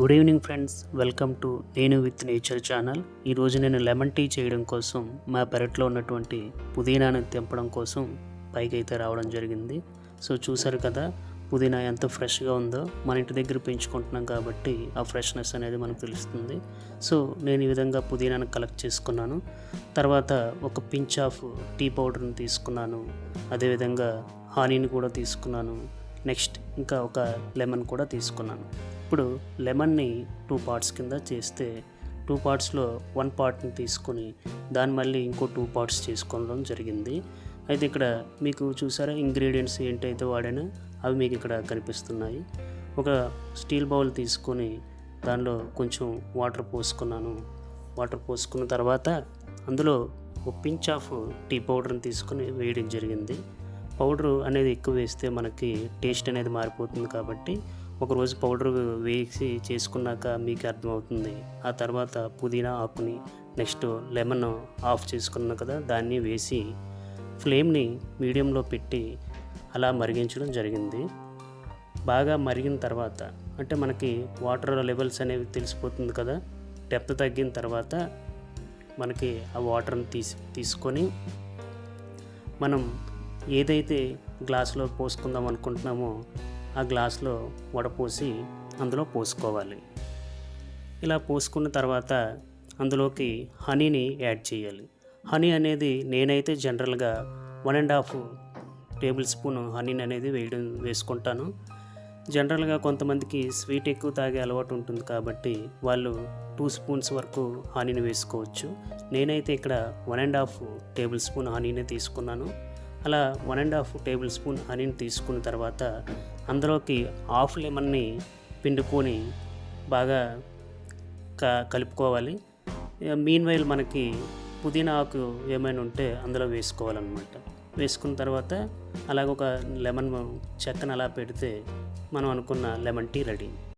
Good evening friends welcome to నేను with nature channel ఈరోజు నేను లెమన్ టీ చేయడం కోసం మా పెరట్లో ఉన్నటువంటి పుదీనాను తెంపడం కోసం పైకి అయితే రావడం జరిగింది. సో చూసారు కదా పుదీనా ఎంత ఫ్రెష్గా ఉందో మన ఇంటి దగ్గర పెంచుకుంటున్నాం కాబట్టి ఆ ఫ్రెష్నెస్ అనేది మనకు తెలుస్తుంది. సో నేను ఈ విధంగా పుదీనాను కలెక్ట్ చేసుకున్నాను. తర్వాత ఒక పించ్ ఆఫ్ టీ పౌడర్ని తీసుకున్నాను. అదేవిధంగా హానీని కూడా తీసుకున్నాను. నెక్స్ట్ ఇంకా ఒక లెమన్ కూడా తీసుకున్నాను. ఇప్పుడు లెమన్ని టూ పార్ట్స్ కింద చేస్తే టూ పార్ట్స్లో వన్ పార్ట్ని తీసుకొని దాన్ని మళ్ళీ ఇంకో టూ పార్ట్స్ చేసుకోవడం జరిగింది. అయితే ఇక్కడ మీకు చూసారా ఇంగ్రీడియంట్స్ ఏంటైతే వాడానో అవి మీకు ఇక్కడ కనిపిస్తున్నాయి. ఒక స్టీల్ బౌల్ తీసుకొని దానిలో కొంచెం వాటర్ పోసుకున్నాను. వాటర్ పోసుకున్న తర్వాత అందులో ఒక పించ్ ఆఫ్ టీ పౌడర్ని తీసుకొని వేయడం జరిగింది. పౌడర్ అనేది ఎక్కువ వేస్తే మనకి టేస్ట్ అనేది మారిపోతుంది కాబట్టి ఒకరోజు పౌడర్ వేసి చేసుకున్నాక మీకు అర్థమవుతుంది. ఆ తర్వాత పుదీనా ఆకుని నెక్స్ట్ లెమన్ ఆఫ్ చేసుకున్నాం కదా దాన్ని వేసి ఫ్లేమ్ని మీడియంలో పెట్టి అలా మరిగించడం జరిగింది. బాగా మరిగిన తర్వాత అంటే మనకి వాటర్ లెవెల్స్ అనేవి తెలిసిపోతుంది కదా డెప్త్ తగ్గిన తర్వాత మనకి ఆ వాటర్ని తీసి తీసుకొని మనం ఏదైతే గ్లాసులో పోసుకుందాం అనుకుంటున్నామో ఆ గ్లాసులో వడపోసి అందులో పోసుకోవాలి. ఇలా పోసుకున్న తర్వాత అందులోకి హనీని యాడ్ చేయాలి. హనీ అనేది నేనైతే జనరల్గా one and half table spoon హనీని అనేది వేయడం వేసుకుంటాను. జనరల్గా కొంతమందికి స్వీట్ ఎక్కువ తాగే అలవాటు ఉంటుంది కాబట్టి వాళ్ళు టూ స్పూన్స్ వరకు హనీని వేసుకోవచ్చు. నేనైతే ఇక్కడ one and half table spoon హనీని తీసుకున్నాను. అలా one and half table spoon హనీని తీసుకున్న తర్వాత అందులోకి హాఫ్ లెమన్ని పిండుకొని బాగా క కలుపుకోవాలి. మీన్ వైల్ మనకి పుదీనా ఆకు ఏమైనా ఉంటే అందులో వేసుకోవాలన్నమాట. వేసుకున్న తర్వాత అలాగ ఒక లెమన్ చెక్కను అలా పెడితే మనం అనుకున్న లెమన్ టీ రెడీ